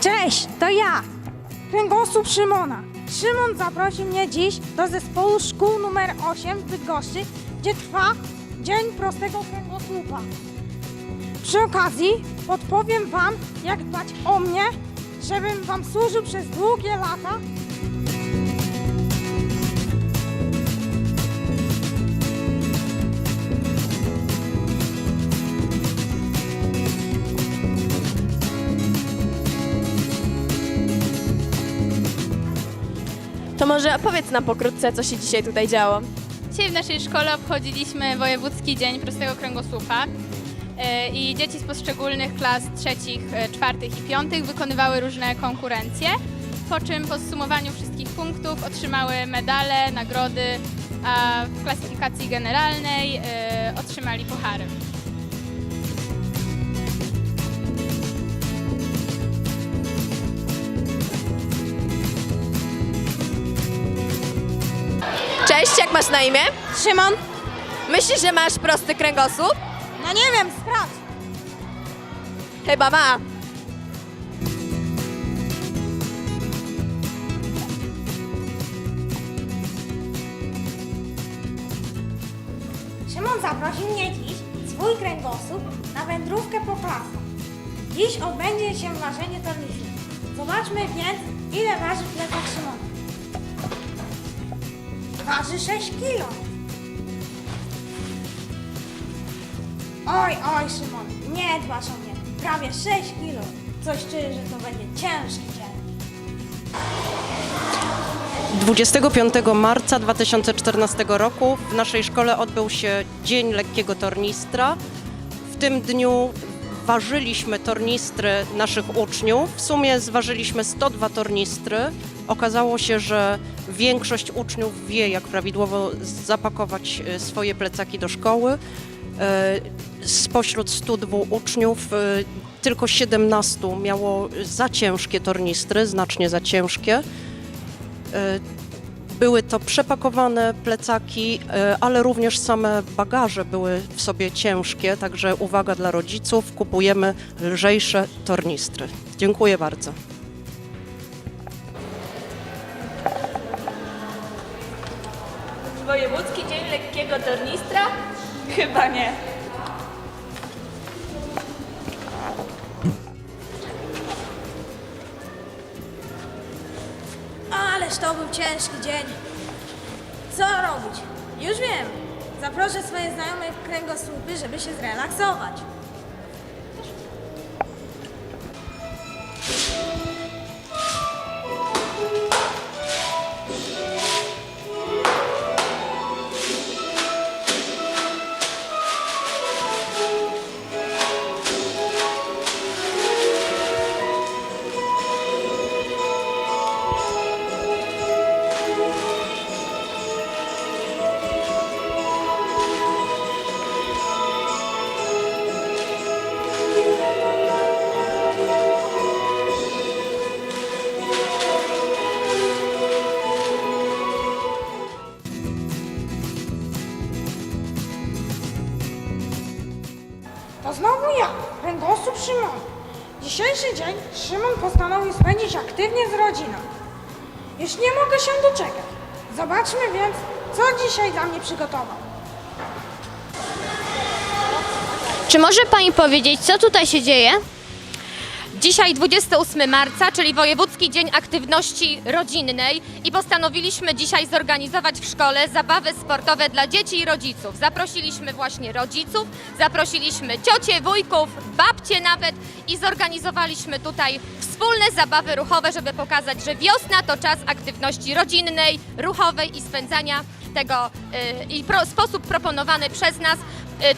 Cześć, to ja, kręgosłup Szymona. Szymon zaprosił mnie dziś do zespołu szkół numer 8 w Bydgoszczy, gdzie trwa Dzień Prostego Kręgosłupa. Przy okazji podpowiem Wam, jak dbać o mnie, żebym Wam służył przez długie lata. To może opowiedz nam pokrótce, co się dzisiaj tutaj działo. Dzisiaj w naszej szkole obchodziliśmy Wojewódzki Dzień Prostego Kręgosłupa e, i dzieci z poszczególnych klas trzecich, e, czwartych i piątych wykonywały różne konkurencje, po czym po zsumowaniu wszystkich punktów otrzymały medale, nagrody, a w klasyfikacji generalnej e, otrzymali puchary. Cześć, jak masz na imię? Szymon? Myślisz, że masz prosty kręgosłup? No nie wiem, sprawdź. Chyba ma. Szymon zaprosił mnie dziś, swój kręgosłup, na wędrówkę po klasach. Dziś odbędzie się ważenie tornistrów. Zobaczmy więc, ile waży plecak Szymona. Waży 6 kilo. Oj, oj, Szymon, nie dbasz o mnie. Prawie 6 kilo. Coś czuję, że to będzie ciężki dzień. 25 marca 2014 roku w naszej szkole odbył się Dzień Lekkiego Tornistra. W tym dniu ważyliśmy tornistry naszych uczniów. W sumie zważyliśmy 102 tornistry. Okazało się, że większość uczniów wie, jak prawidłowo zapakować e, swoje plecaki do szkoły. E, Spośród 102 uczniów e, tylko 17 miało za ciężkie tornistry, znacznie za ciężkie. Były to przepakowane plecaki, ale również same bagaże były w sobie ciężkie, także uwaga dla rodziców, kupujemy lżejsze tornistry. Dziękuję bardzo. Wojewódzki Dzień Lekkiego Tornistra? Chyba nie. Ależ to był ciężki dzień. Co robić? Już wiem. Zaproszę swoje znajome w kręgosłupy, żeby się zrelaksować. To znowu ja, kręgosłup Szymon. Dzisiejszy dzień Szymon postanowił spędzić aktywnie z rodziną. Już nie mogę się doczekać. Zobaczmy więc, co dzisiaj dla mnie przygotował. Czy może Pani powiedzieć, co tutaj się dzieje? Dzisiaj 28 marca, czyli Wojewódzki Dzień Aktywności Rodzinnej i postanowiliśmy dzisiaj zorganizować w szkole zabawy sportowe dla dzieci i rodziców. Zaprosiliśmy właśnie rodziców, zaprosiliśmy ciocie, wujków, babcie nawet i zorganizowaliśmy tutaj wspólne zabawy ruchowe, żeby pokazać, że wiosna to czas aktywności rodzinnej, ruchowej i spędzania tego y, i pro, sposób proponowany przez nas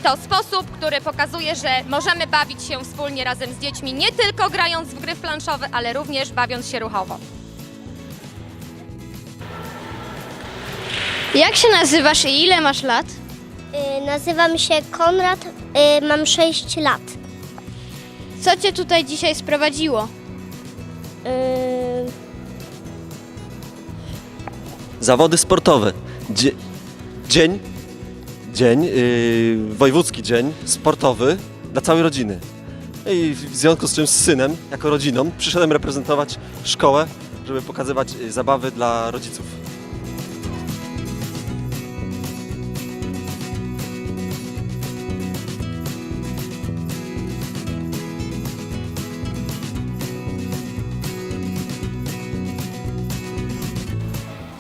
to sposób, który pokazuje, że możemy bawić się wspólnie razem z dziećmi, nie tylko grając w gry planszowe, ale również bawiąc się ruchowo. Jak się nazywasz i ile masz lat? Y, Nazywam się Konrad, y, mam 6 lat. Co Cię tutaj dzisiaj sprowadziło? Y, Zawody sportowe. Dzie- dzień, dzień, yy, wojewódzki dzień sportowy dla całej rodziny. I w związku z czym z synem, jako rodziną, przyszedłem reprezentować szkołę, żeby pokazywać y, zabawy dla rodziców.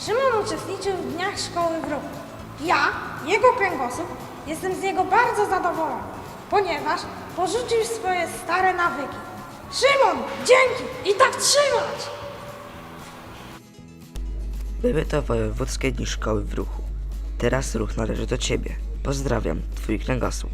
Szymon uczestniczył w Dniach Szkoły. Ja, jego kręgosłup, jestem z niego bardzo zadowolony, ponieważ porzucił swoje stare nawyki. Szymon, dzięki i tak trzymać! Były to wojewódzkie dni szkoły w ruchu. Teraz ruch należy do ciebie. Pozdrawiam, twój kręgosłup.